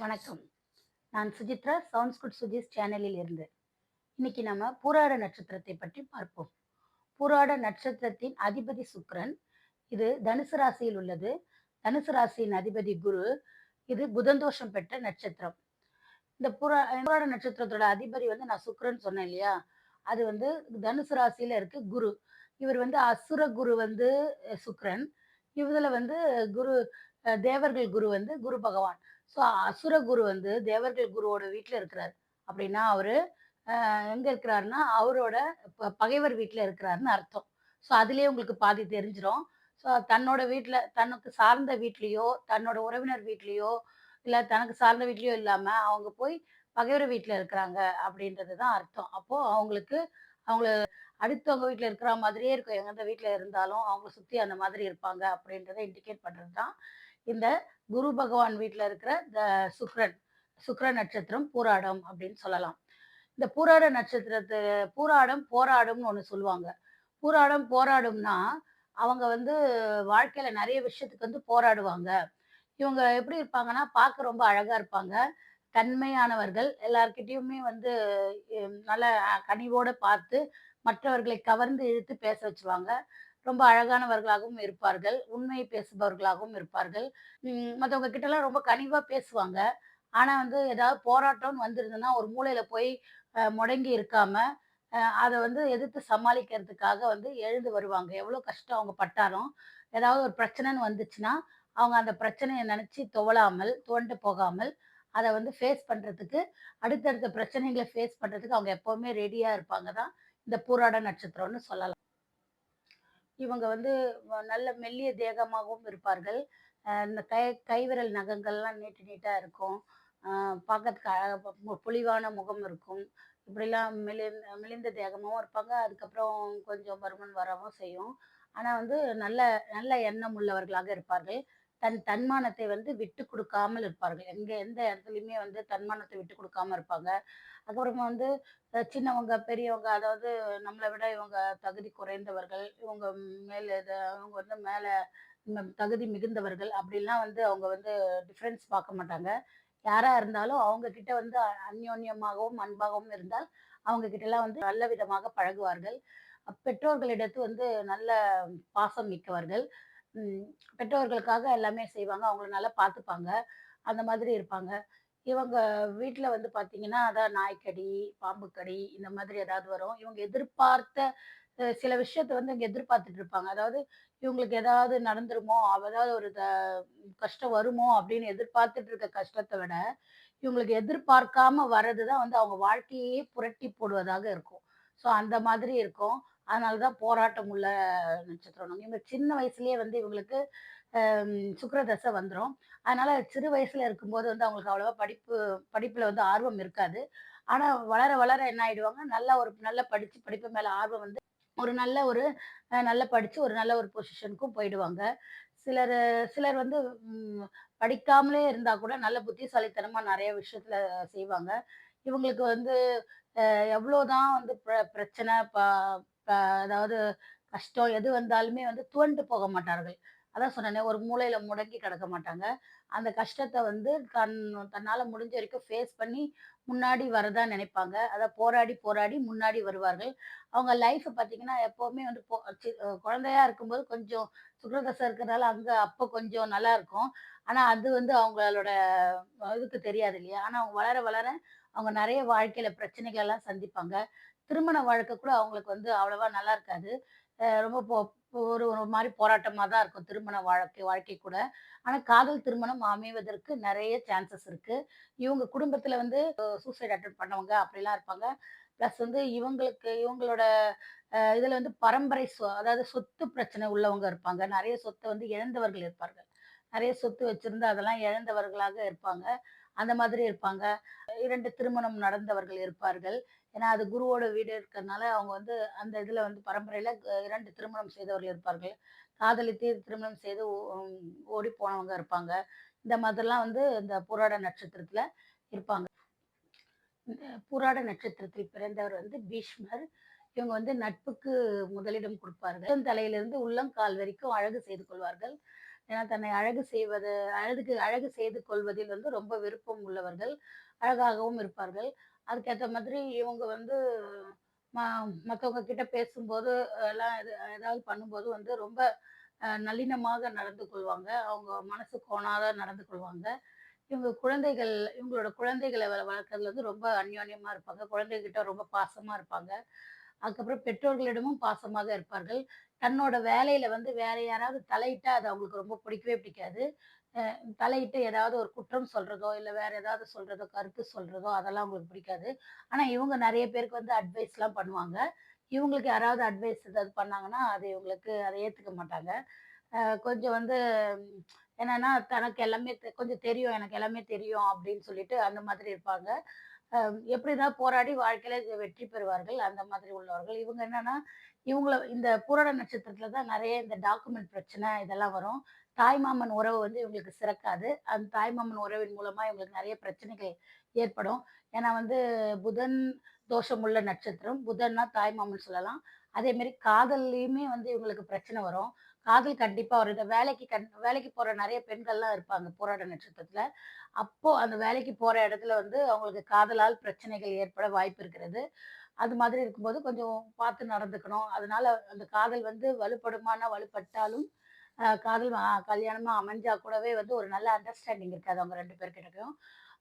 வணக்கம். நான் Suchitra sounds good Suji's சேனலில் இருந்து. இன்னைக்கு நம்ம பூராட நட்சத்திரத்தை பற்றி பார்ப்போம். பூராட நட்சத்திரத்தின் அதிபதி சுக்ரன் இது தனுசு ராசியில் உள்ளது. தனுசு ராசியின் அதிபதி குரு இது புதந்தோஷம் பெற்ற நட்சத்திரம். இந்த புரா பூராட நட்சத்திரத்தோட அதிபதி வந்து நான் சுக்ரன் சொன்னேன் இல்லையா? அது வந்து தனுசு ராசியில இருக்கு குரு. இவர் வந்து அசுர குரு வந்து சுக்ரன். சுக்கிரன் இவதுல வந்து குரு தேவர்கள் குரு வந்து குரு பகவான். ஸோ அசுர குரு வந்து தேவர்கள் குருவோட வீட்டில் இருக்கிறார். அப்படின்னா அவர் எங்கே இருக்கிறாருன்னா அவரோட பகைவர் வீட்டில் இருக்கிறாருன்னு அர்த்தம். ஸோ அதுலேயே உங்களுக்கு பாதி தெரிஞ்சிடும் ஸோ தன்னோட வீட்டில் தனக்கு சார்ந்த வீட்லேயோ தன்னோட உறவினர் வீட்லேயோ இல்லை தனக்கு சார்ந்த வீட்லேயோ இல்லாமல் அவங்க போய் பகைவர் வீட்டில் இருக்கிறாங்க அப்படின்றது தான் அர்த்தம். அப்போது அவங்களுக்கு அவங்கள அடுத்தவங்க வீட்டில் இருக்கிற மாதிரியே இருக்கும். எந்த வீட்டில் இருந்தாலும் அவங்க சுற்றி அந்த மாதிரி இருப்பாங்க அப்படின்றத இண்டிகேட் பண்ணுறது தான் இந்த குரு பகவான் வீட்டில் இருக்கிற இந்த சுக்ரன் சுக்ர நட்சத்திரம் பூராடம் அப்படின்னு சொல்லலாம். இந்த பூராட நட்சத்திரத்து பூராடம் போராடும்னு ஒன்று சொல்லுவாங்க. பூராடம் போராடும்னா அவங்க வந்து வாழ்க்கையில நிறைய விஷயத்துக்கு வந்து போராடுவாங்க. இவங்க எப்படி இருப்பாங்கன்னா பார்க்க ரொம்ப அழகா இருப்பாங்க. தன்மையானவர்கள் எல்லார்கிட்டயுமே வந்து நல்ல கனிவோடு கனிவோட பார்த்து மற்றவர்களை கவர்ந்து இழுத்து பேச வச்சுருவாங்க. ரொம்ப அழகானவர்களாகவும் இருப்பார்கள் உண்மையை பேசுபவர்களாகவும் இருப்பார்கள் மற்றவங்க கிட்டலாம் ரொம்ப கனிவாக பேசுவாங்க. ஆனால் வந்து ஏதாவது போராட்டம்னு வந்திருந்ததுன்னா, ஒரு மூலையில் போய் முடங்கி இருக்காம, அதை வந்து எதிர்த்து சமாளிக்கிறதுக்காக வந்து எழுந்து வருவாங்க. எவ்வளோ கஷ்டம் அவங்க பட்டாலும், ஏதாவது ஒரு பிரச்சனைன்னு வந்துச்சுன்னா, அவங்க அந்த பிரச்சனையை நினச்சி துவளாமல், துவண்டு போகாமல், அதை வந்து ஃபேஸ் பண்ணுறதுக்கு அடுத்தடுத்த பிரச்சனைகளை ஃபேஸ் பண்ணுறதுக்கு அவங்க எப்போவுமே ரெடியாக இருப்பாங்க தான், இந்த பூராட நட்சத்திரம்னு சொல்லலாம். இவங்க வந்து நல்ல மெல்லிய தேகமாகவும் இருப்பார்கள். இந்த கை கைவிரல் நகங்கள்லாம் நீட்டு நீட்டாக இருக்கும். பார்க்கறதுக்கு அழகாக பொலிவான முகம் இருக்கும். இப்படிலாம் மெலிந்த மெலிந்த தேகமாகவும் இருப்பாங்க. அதுக்கப்புறம் கொஞ்சம் பருமன் வரவும் செய்யும். ஆனால் வந்து நல்ல நல்ல எண்ணம் உள்ளவர்களாக இருப்பார்கள். தன் தன்மானத்தை வந்து விட்டு கொடுக்காமல் இருப்பார்கள். எங்க எந்த இடத்துலையுமே வந்து தன்மானத்தை விட்டு கொடுக்காம இருப்பாங்க. அதுக்கப்புறமா வந்து சின்னவங்க, பெரியவங்க அதாவது நம்மளை விட இவங்க தகுதி குறைந்தவர்கள், இவங்க மேல இவங்க அவங்க வந்து மேல தகுதி மிகுந்தவர்கள் அப்படிலாம் வந்து அவங்க வந்து டிஃப்ரென்ஸ் பார்க்க மாட்டாங்க. யாரா இருந்தாலும் அவங்க கிட்ட வந்து அ அந்யோன்யமாகவும், அன்பாகவும் இருந்தால் அவங்க கிட்டலாம் வந்து நல்ல விதமாக பழகுவார்கள். பெற்றோர்களிடத்து வந்து நல்ல பாசம் மிக்கவர்கள். பெற்றோர்களுக்காக எல்லாமே செய்வாங்க. அவங்கள நல்லா பார்த்துப்பாங்க. அந்த மாதிரி இருப்பாங்க. இவங்க வீட்டில் வந்து பார்த்தீங்கன்னா, அதான் நாய்க்கடி, பாம்புக்கடி இந்த மாதிரி ஏதாவது வரும். இவங்க எதிர்பார்த்த சில விஷயத்த வந்து இங்கே எதிர்பார்த்துட்டு இருப்பாங்க. அதாவது இவங்களுக்கு ஏதாவது நடந்துருமோ, அவ ஏதாவது ஒரு த கஷ்டம் வருமோ அப்படின்னு எதிர்பார்த்துட்டு இருக்க கஷ்டத்தை விட, இவங்களுக்கு எதிர்பார்க்காம வர்றது தான் வந்து அவங்க வாழ்க்கையே புரட்டி போடுவதாக இருக்கும். ஸோ அந்த மாதிரி இருக்கும். அதனால தான் போராட்டம் உள்ள நட்சத்திரம். இவங்க சின்ன வயசுலேயே வந்து இவங்களுக்கு சுக்கரதசை வந்துடும் அதனால் அதனால சிறு வயசில் இருக்கும்போது வந்து அவங்களுக்கு அவ்வளோவா படிப்பு படிப்பில் வந்து ஆர்வம் இருக்காது. ஆனால் வளர வளர என்ன ஆகிடுவாங்க நல்லா ஒரு நல்லா படித்து படிப்பு மேலே ஆர்வம் வந்து ஒரு நல்ல ஒரு நல்லா படித்து ஒரு நல்ல ஒரு பொசிஷனுக்கும் போயிடுவாங்க. சிலர் சிலர் வந்து படிக்காமலே இருந்தால் கூட நல்ல புத்திசாலித்தனமாக நிறைய விஷயத்தில் செய்வாங்க. இவங்களுக்கு வந்து எவ்வளோதான் வந்து பிர பிரச்சனை ப அதாவது கஷ்டம் எது வந்தாலுமே வந்து துவண்டு போக மாட்டார்கள். அதான் சொன்னேனே ஒரு மூலையில முடங்கி கிடக்க மாட்டாங்க. அந்த கஷ்டத்தை வந்து தன் தன்னால் முடிஞ்ச வரைக்கும் ஃபேஸ் பண்ணி முன்னாடி வரதா நினைப்பாங்க. அதை போராடி, போராடி முன்னாடி வருவார்கள். அவங்க லைஃப் பார்த்தீங்கன்னா, எப்போவுமே வந்து பொ குழந்தையா இருக்கும்போது கொஞ்சம் சுக்ரதசை இருக்கிறதால அங்கே அப்போ கொஞ்சம் நல்லா இருக்கும். ஆனால் அது வந்து அவங்களோட இதுக்கு தெரியாது இல்லையா? ஆனால் அவங்க வளர, வளர அவங்க நிறைய வாழ்க்கையில பிரச்சனைகள் எல்லாம் சந்திப்பாங்க. திருமண வாழ்க்கை கூட அவங்களுக்கு வந்து அவ்வளவா நல்லா இருக்காது. ரொம்ப போ ஒரு ஒரு மாதிரி போராட்டமாக தான் இருக்கும் திருமண வாழ்க்கை வாழ்க்கை கூட. ஆனால் காதல் திருமணம் அமைவதற்கு நிறைய சான்சஸ் இருக்குது இவங்க குடும்பத்தில் வந்து சூசைட் அட்டன் பண்ணவங்க அப்படிலாம் இருப்பாங்க. ப்ளஸ் வந்து இவங்களுக்கு இவங்களோட இதில் வந்து பரம்பரை சொ அதாவது சொத்து பிரச்சனை உள்ளவங்க இருப்பாங்க. நிறைய சொத்தை வந்து இழந்தவர்கள் இருப்பார்கள். நிறைய சொத்து வச்சுருந்து அதெல்லாம் இழந்தவர்களாக இருப்பாங்க. அந்த மாதிரி இருப்பாங்க. இரண்டு திருமணம் நடந்தவர்கள் இருப்பார்கள். ஏன்னா அது குருவோட வீடு இருக்கிறதுனால அவங்க வந்து அந்த இதில் வந்து பரம்பரையில் இரண்டு திருமணம் செய்தவர்கள் இருப்பார்கள். காதலித்து திருமணம் செய்து ஓடி போனவங்க இருப்பாங்க. இந்த மாதிரிலாம் வந்து இந்த பூராட நட்சத்திரத்தில் இருப்பாங்க. இந்த பூராட நட்சத்திரத்தில் பிறந்தவர் வந்து பீஷ்மர். இவங்க வந்து நட்புக்கு முதலிடம் கொடுப்பார்கள் தலையிலிருந்து உள்ளங்கால் வரைக்கும் அழகு செய்து கொள்வார்கள். ஏன்னா தன்னை அழகு செய்வது அழகுக்கு அழகு செய்து கொள்வதில் வந்து ரொம்ப விருப்பம் உள்ளவர்கள். அழகாகவும் இருப்பார்கள். அதுக்கேற்ற மாதிரி இவங்க வந்து ம மற்றவங்க கிட்ட பேசும்போது எல்லாம் எது ஏதாவது பண்ணும்போது வந்து ரொம்ப நளினமாக நடந்து கொள்வாங்க. அவங்க மனசு கோணாத நடந்து கொள்வாங்க. இவங்க குழந்தைகள் இவங்களோட குழந்தைகளை வ வளர்க்கறதுல வந்து ரொம்ப அந்யோன்யமாக இருப்பாங்க. குழந்தைகிட்ட ரொம்ப பாசமாக இருப்பாங்க. அதுக்கப்புறம் பெற்றோர்களிடமும் பாசமாக இருப்பார்கள். தன்னோட வேலையில வந்து வேற யாராவது தலையிட்டா அது அவங்களுக்கு ரொம்ப பிடிக்கவே பிடிக்காது. தலையிட்டு ஏதாவது ஒரு குற்றம் சொல்றதோ, இல்லை வேற ஏதாவது சொல்றதோ, கருத்து சொல்றதோ அதெல்லாம் அவங்களுக்கு பிடிக்காது. ஆனா இவங்க நிறைய பேருக்கு வந்து அட்வைஸ்லாம் பண்ணுவாங்க. இவங்களுக்கு யாராவது அட்வைஸ் ஏதாவது பண்ணாங்கன்னா, அது இவங்களுக்கு அதை ஏத்துக்க மாட்டாங்க. கொஞ்சம் வந்து என்னன்னா, தனக்கு எல்லாமே தெ கொஞ்சம் தெரியும், எனக்கு எல்லாமே தெரியும் அப்படின்னு சொல்லிட்டு அந்த மாதிரி இருப்பாங்க. எப்படிதான் போராடி வாழ்க்கையில வெற்றி பெறுவார்கள். அந்த மாதிரி உள்ளவர்கள். இவங்க என்னன்னா, இவங்கள இந்த பூரண நட்சத்திரத்துல தான் நிறைய இந்த டாக்குமெண்ட் பிரச்சனை இதெல்லாம் வரும். தாய்மாமன் உறவு வந்து இவங்களுக்கு சிறக்காது. அந்த தாய்மாமன் உறவின் மூலமா இவங்களுக்கு நிறைய பிரச்சனைகள் ஏற்படும். ஏன்னா வந்து புதன் தோஷமுள்ள நட்சத்திரம். புதன்னா தாய்மாமன் சொல்லலாம். அதேமாரி காதல்லையுமே வந்து இவங்களுக்கு பிரச்சனை வரும். காதல் கண்டிப்பாக வரும். இந்த வேலைக்கு கண் வேலைக்கு போகிற நிறைய பெண்கள்லாம் இருப்பாங்க போராட நட்சத்திரத்தில் அப்போது அந்த வேலைக்கு போகிற இடத்துல வந்து அவங்களுக்கு காதலால் பிரச்சனைகள் ஏற்பட வாய்ப்பு இருக்கிறது. அது மாதிரி இருக்கும்போது கொஞ்சம் பார்த்து நடந்துக்கணும். அதனால அந்த காதல் வந்து வலுப்படுமானா வலுப்பட்டாலும், காதல் கல்யாணமாக அமைஞ்சா கூடவே வந்து ஒரு நல்ல அண்டர்ஸ்டாண்டிங் இருக்காது அவங்க 2 பேர்கிட்டயும்.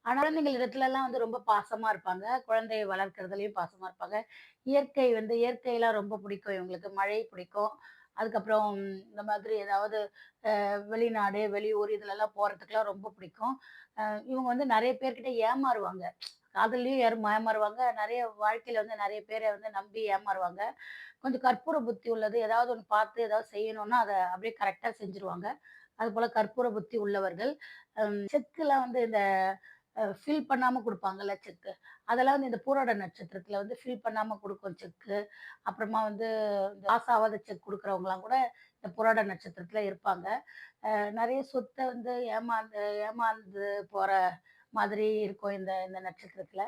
ஆனா குழந்தைகள் இடத்துலலாம் வந்து ரொம்ப பாசமாக இருப்பாங்க. குழந்தைய வளர்க்குறதுலையும் பாசமாக இருப்பாங்க. இயற்கை வந்து இயற்கையெல்லாம் ரொம்ப பிடிக்கும் இவங்களுக்கு. மழை பிடிக்கும். அதுக்கப்புறம் இந்த மாதிரி ஏதாவது வெளிநாடு, வெளியூர் இதுலலாம் போகிறதுக்கெலாம் ரொம்ப பிடிக்கும். இவங்க வந்து நிறைய பேர்கிட்ட ஏமாறுவாங்க. காதல்லயும் ஏறு ஏமாறுவாங்க. நிறைய வாழ்க்கையில் வந்து நிறைய பேரை வந்து நம்பி ஏமாறுவாங்க. கொஞ்சம் கற்பூர புத்தி உள்ளது. ஏதாவது ஒன்று பார்த்து ஏதாவது செய்யணும்னா, அதை அப்படியே கரெக்டாக செஞ்சுருவாங்க. அதுபோல் கற்பூர புத்தி உள்ளவர்கள். ம் செக்குலாம் வந்து இந்த ஃபில் பண்ணாமல் கொடுப்பாங்கல்ல செக்கு. அதெல்லாம் வந்து இந்த பூராட நட்சத்திரத்தில் வந்து ஃபில் பண்ணாமல் கொடுக்கும் செக்கு. அப்புறமா வந்து இந்த ஆவாத செக் கொடுக்குறவங்களாம் கூட இந்த புராட நட்சத்திரத்தில் இருப்பாங்க. நிறைய சொத்தை வந்து ஏமாந்து ஏமாந்து போகிற மாதிரி இருக்கும் இந்த இந்த நட்சத்திரத்தில்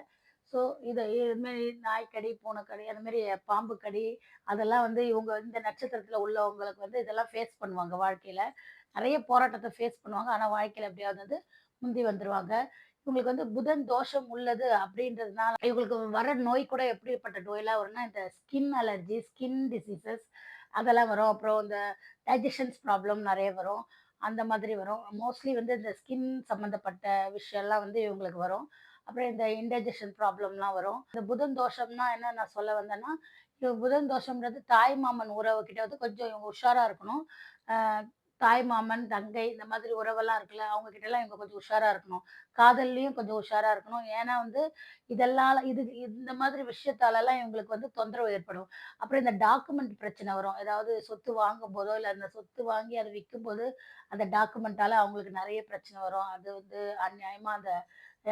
ஸோ இதை இதுமாரி நாய்க்கடி, பூனைக்கடி அந்த மாரி பாம்பு கடி அதெல்லாம் வந்து இவங்க இந்த நட்சத்திரத்தில் உள்ளவங்களுக்கு வந்து இதெல்லாம் ஃபேஸ் பண்ணுவாங்க வாழ்க்கையில் நிறைய போராட்டத்தை ஃபேஸ் பண்ணுவாங்க. ஆனால் வாழ்க்கையில் எப்படியாவது வந்து முந்தி வந்துடுவாங்க இவங்களுக்கு வந்து புதன் தோஷம் உள்ளது அப்படின்றதுனால இவங்களுக்கு வர நோய் கூட எப்படிப்பட்ட நோயெல்லாம் வரும்னா, இந்த ஸ்கின் அலர்ஜி, ஸ்கின் டிசீசஸ் அதெல்லாம் வரும். அப்புறம் இந்த டைஜஷன்ஸ் ப்ராப்ளம் நிறைய வரும். அந்த மாதிரி வரும். மோஸ்ட்லி வந்து இந்த ஸ்கின் சம்மந்தப்பட்ட விஷயம்லாம் வந்து இவங்களுக்கு வரும். அப்புறம் இந்த இன்டைஜஷன் ப்ராப்ளம்லாம் வரும். இந்த புதன் தோஷம்னா என்ன நான் சொல்ல வந்தேன்னா, புதன் தோஷம்ன்றது தாய் மாமன் உறவு கிட்ட வந்து கொஞ்சம் இவங்க உஷாராக இருக்கணும். தாய் மாமன், தங்கை இந்த மாதிரி உறவெல்லாம் இருக்குல்ல, அவங்க கிட்டலாம் இவங்க கொஞ்சம் உஷாரா இருக்கணும். காதல்லையும் கொஞ்சம் உஷாரா இருக்கணும். ஏன்னா வந்து இதெல்லாம் இது இந்த மாதிரி விஷயத்தாலலாம் இவங்களுக்கு வந்து தொந்தரவு ஏற்படும். அப்புறம் இந்த டாக்குமெண்ட் பிரச்சனை வரும். ஏதாவது சொத்து வாங்கும்போதோ, இல்லை அந்த சொத்து வாங்கி அதை விற்கும் போது அந்த டாக்குமெண்ட்டால அவங்களுக்கு நிறைய பிரச்சனை வரும். அது வந்து அநியாயமா அந்த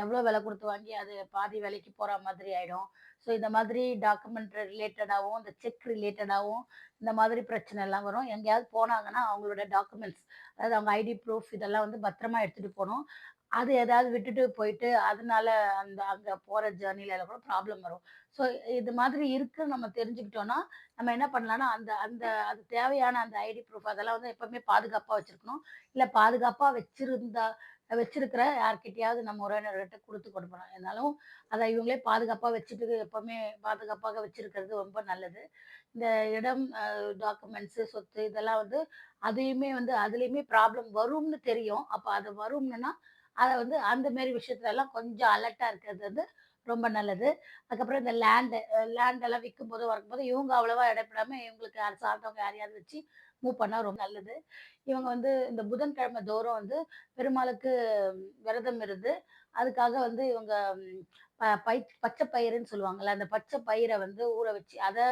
எவ்வளோ விலை கொடுத்து வாங்கி அது பாதி விலைக்கு போற மாதிரி ஆயிடும். ஸோ இந்த மாதிரி டாக்குமெண்ட் ரிலேட்டடாவும், இந்த செக் ரிலேட்டடாவும் இந்த மாதிரி பிரச்சனை எல்லாம் வரும். எங்கேயாவது போனாங்கன்னா அவங்களோட டாக்குமெண்ட்ஸ் அதாவது அவங்க ஐடி ப்ரூஃப் இதெல்லாம் வந்து பத்திரமா எடுத்துட்டு போகணும் அது ஏதாவது விட்டுட்டு போயிட்டு, அதனால அந்த அங்கே போகிற ஜர்னில கூட ப்ராப்ளம் வரும். ஸோ இது மாதிரி இருக்குன்னு நம்ம தெரிஞ்சுக்கிட்டோம்னா, நம்ம என்ன பண்ணலாம்னா, அந்த அந்த அது தேவையான அந்த ஐடி ப்ரூஃப் அதெல்லாம் வந்து எப்பவுமே பாதுகாப்பாக வச்சுருக்கணும் இல்லை பாதுகாப்பாக வச்சிருந்தா வச்சிருக்கிற யார்கிட்டயாவது நம்ம உறவினர்கிட்ட கொடுத்து கொடுக்கணும். இருந்தாலும் அதை இவங்களே பாதுகாப்பாக வச்சுட்டு எப்போவுமே பாதுகாப்பாக வச்சிருக்கிறது ரொம்ப நல்லது. இந்த இடம், டாக்குமெண்ட்ஸு, சொத்து இதெல்லாம் வந்து அதையுமே வந்து அதுலேயுமே ப்ராப்ளம் வரும்னு தெரியும். அப்போ அது வரும்னுன்னா, அதை வந்து அந்த மாரி விஷயத்துலலாம் கொஞ்சம் அலர்ட்டாக இருக்கிறது வந்து ரொம்ப நல்லது. அதுக்கப்புறம் இந்த லேண்டு லேண்டெல்லாம் விற்கும் போது விக்கும்போது, வாங்கும்போது இவங்க அவ்வளோவா இடப்படாமல் இவங்களுக்கு யார் யாரையாவது வச்சு மூவ் பண்ணால் ரொம்ப நல்லது. இவங்க வந்து இந்த புதன்கிழமை தோறும் வந்து பெருமாளுக்கு விரதம் இருந்து, அதுக்காக வந்து இவங்க ப பை பச்சை பயிறுன்னு சொல்லுவாங்கள்ல அந்த பச்சை பயிரை வந்து ஊற வச்சு, அதை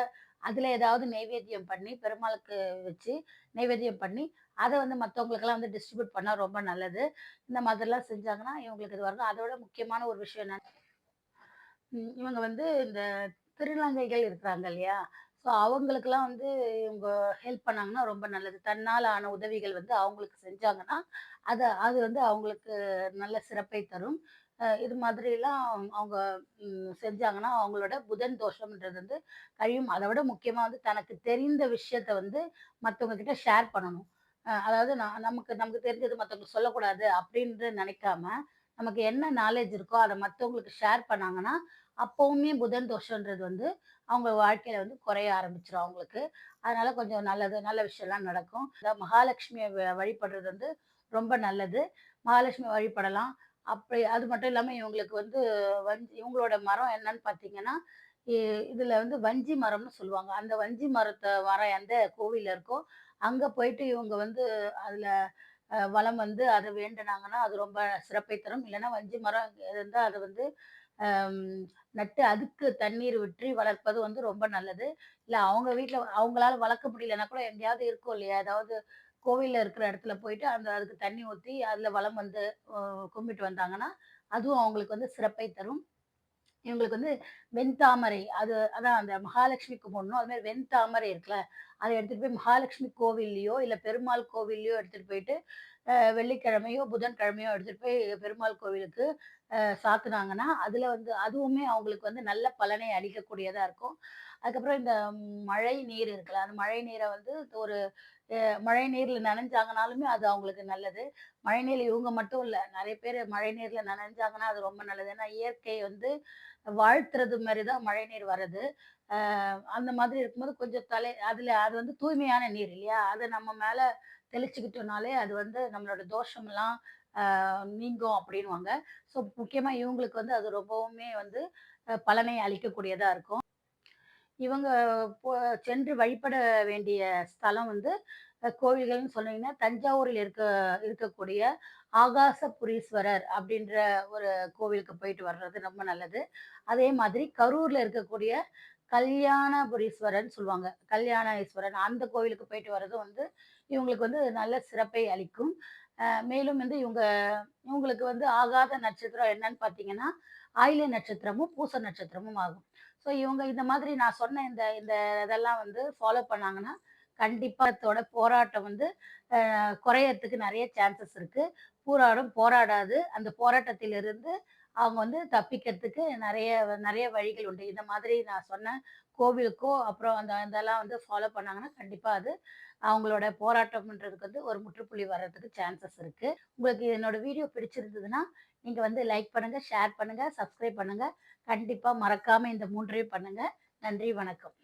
அதில் ஏதாவது நைவேத்தியம் பண்ணி பெருமாளுக்கு வச்சு நெய்வேத்தியம் பண்ணி, அதை வந்து மற்றவங்களுக்கெல்லாம் வந்து டிஸ்ட்ரிபியூட் பண்ணால் ரொம்ப நல்லது. இந்த மாதிரிலாம் செஞ்சாங்கன்னா, இவங்களுக்கு இது வரும். அதோட முக்கியமான ஒரு விஷயம் என்ன இவங்க வந்து இந்த திருநங்கைகள் இருக்கிறாங்க இல்லையா? ஸோ அவங்களுக்கெல்லாம் வந்து இவங்க ஹெல்ப் பண்ணாங்கன்னா ரொம்ப நல்லது. தன்னால் ஆன உதவிகள் வந்து அவங்களுக்கு செஞ்சாங்கன்னா, அதை அது வந்து அவங்களுக்கு நல்ல சிறப்பை தரும். இது மாதிரிலாம் அவங்க செஞ்சாங்கன்னா, அவங்களோட புதன் தோஷம்ன்றது வந்து கழியும். அதை விட முக்கியமாக வந்து தனக்கு தெரிந்த விஷயத்த வந்து மற்றவங்க கிட்ட ஷேர் பண்ணணும். அதாவது நான் நமக்கு நமக்கு தெரிஞ்சது மற்றவங்களுக்கு சொல்லக்கூடாது அப்படின்னு நினைக்காம, நமக்கு என்ன நாலேஜ் இருக்கோ அதை மற்றவங்களுக்கு ஷேர் பண்ணாங்கன்னா, அப்போவுமே புதன் தோஷன்றது வந்து அவங்க வாழ்க்கையில வந்து குறைய ஆரம்பிச்சிடும் அவங்களுக்கு. அதனால கொஞ்சம் நல்லது நல்ல விஷயம்லாம் நடக்கும். இந்த மகாலட்சுமிய வ வழிபடுறது வந்து ரொம்ப நல்லது. மகாலட்சுமி வழிபடலாம். அப்படி அது மட்டும் இல்லாமல் இவங்களுக்கு வந்து வஞ்சி இவங்களோட மரம் என்னன்னு பார்த்தீங்கன்னா, இ வந்து வஞ்சி மரம்னு சொல்லுவாங்க. அந்த வஞ்சி மரத்தை மரம் எந்த கோவிலில் இருக்கோ, அங்க போயிட்டு இவங்க வந்து அதுல வளம் வந்து அதை வேண்டுனாங்கன்னா, அது ரொம்ப சிறப்பை தரும். இல்லைன்னா வஞ்சி மரம் இருந்தால் அதை வந்து நட்டு அதுக்கு தண்ணீர் விற்றி வளர்ப்பது வந்து ரொம்ப நல்லது. இல்லை அவங்க வீட்டில் அவங்களால வளர்க்க முடியலன்னா கூட எங்கேயாவது இருக்கும் இல்லையா? ஏதாவது கோவிலில் இருக்கிற இடத்துல போயிட்டு அந்த அதுக்கு தண்ணி ஊற்றி அதில் வளம் வந்து கும்பிட்டு வந்தாங்கன்னா, அதுவும் அவங்களுக்கு வந்து சிறப்பை தரும். இவங்களுக்கு வந்து வெண்தாமரை அது அதான் அந்த மகாலட்சுமிக்கு போடணும் அது மாதிரி வெண்தாமரை இருக்குல்ல, அதை எடுத்துட்டு போய் மகாலட்சுமி கோவில்லையோ இல்ல பெருமாள் கோவில்லையோ எடுத்துட்டு போயிட்டு, வெள்ளிக்கிழமையோ, புதன்கிழமையோ எடுத்துட்டு போய் பெருமாள் கோவிலுக்கு சாத்துனாங்கன்னா, அதுல வந்து அதுவுமே அவங்களுக்கு வந்து நல்ல பலனை அளிக்கக்கூடியதா இருக்கும். அதுக்கப்புறம் இந்த மழை நீர் இருக்குல்ல, அந்த மழை நீரை வந்து ஒரு மழை நீர்ல நனைஞ்சாங்கனாலுமே அது அவங்களுக்கு நல்லது. மழை நீர் இவங்க மட்டும் இல்ல. நிறைய பேர் மழை நீர்ல நனைஞ்சாங்கன்னா, அது ரொம்ப நல்லது. ஏன்னா இயற்கை வந்து வாழ்த்துறது மாதிரி தான் மழை நீர் வருது அந்த மாதிரி இருக்கும்போது கொஞ்சம் தலை அதுல அது வந்து தூய்மையான நீர் இல்லையா? அதை நம்ம மேல தெளிச்சுக்கிட்டோம்னாலே அது வந்து நம்மளோட தோஷம்லாம் நீங்கும் அப்படின்னுவாங்க. ஸோ முக்கியமா இவங்களுக்கு வந்து அது ரொம்பவுமே வந்து பலனை அளிக்கக்கூடியதா இருக்கும். இவங்க போ சென்று வழிபட வேண்டிய ஸ்தலம் வந்து கோவில்கள்னு சொன்னீங்கன்னா, தஞ்சாவூரில் இருக்க இருக்கக்கூடிய ஆகாசபுரீஸ்வரர் அப்படின்ற ஒரு கோவிலுக்கு போயிட்டு வர்றது ரொம்ப நல்லது. அதே மாதிரி கரூர்ல இருக்கக்கூடிய கல்யாணபுரீஸ்வரர்ன்னு சொல்லுவாங்க. கல்யாண ஈஸ்வரன் அந்த கோவிலுக்கு போயிட்டு வர்றதும் வந்து இவங்களுக்கு வந்து நல்ல சிறப்பை அளிக்கும். மேலும் வந்து இவங்க இவங்களுக்கு வந்து ஆகாத நட்சத்திரம் என்னன்னு பார்த்தீங்கன்னா, ஆயிலை நட்சத்திரமும், பூச நட்சத்திரமும் ஆகும். ஸோ இவங்க இந்த மாதிரி நான் சொன்ன இந்த இந்த இதெல்லாம் வந்து ஃபாலோ பண்ணாங்கன்னா, கண்டிப்பாக அதோட போராட்டம் வந்து குறையறதுக்கு நிறைய சான்சஸ் இருக்குது பூராடம் போராடாது. அந்த போராட்டத்திலிருந்து அவங்க வந்து தப்பிக்கிறதுக்கு நிறைய நிறைய வழிகள் உண்டு. இந்த மாதிரி நான் சொன்ன கோவிலுக்கோ, அப்புறம் அந்த இதெல்லாம் வந்து ஃபாலோ பண்ணாங்கன்னா, கண்டிப்பாக அது அவங்களோட போராட்டம்ன்றதுக்கு வந்து ஒரு முற்றுப்புள்ளி வர்றதுக்கு சான்சஸ் இருக்குது உங்களுக்கு என்னோட வீடியோ பிடிச்சிருந்ததுன்னா, நீங்கள் வந்து லைக் பண்ணுங்கள் ஷேர் பண்ணுங்கள் சப்ஸ்கிரைப் பண்ணுங்கள் கண்டிப்பாக மறக்காமல் இந்த மூன்றையும் பண்ணுங்கள் நன்றி, வணக்கம்.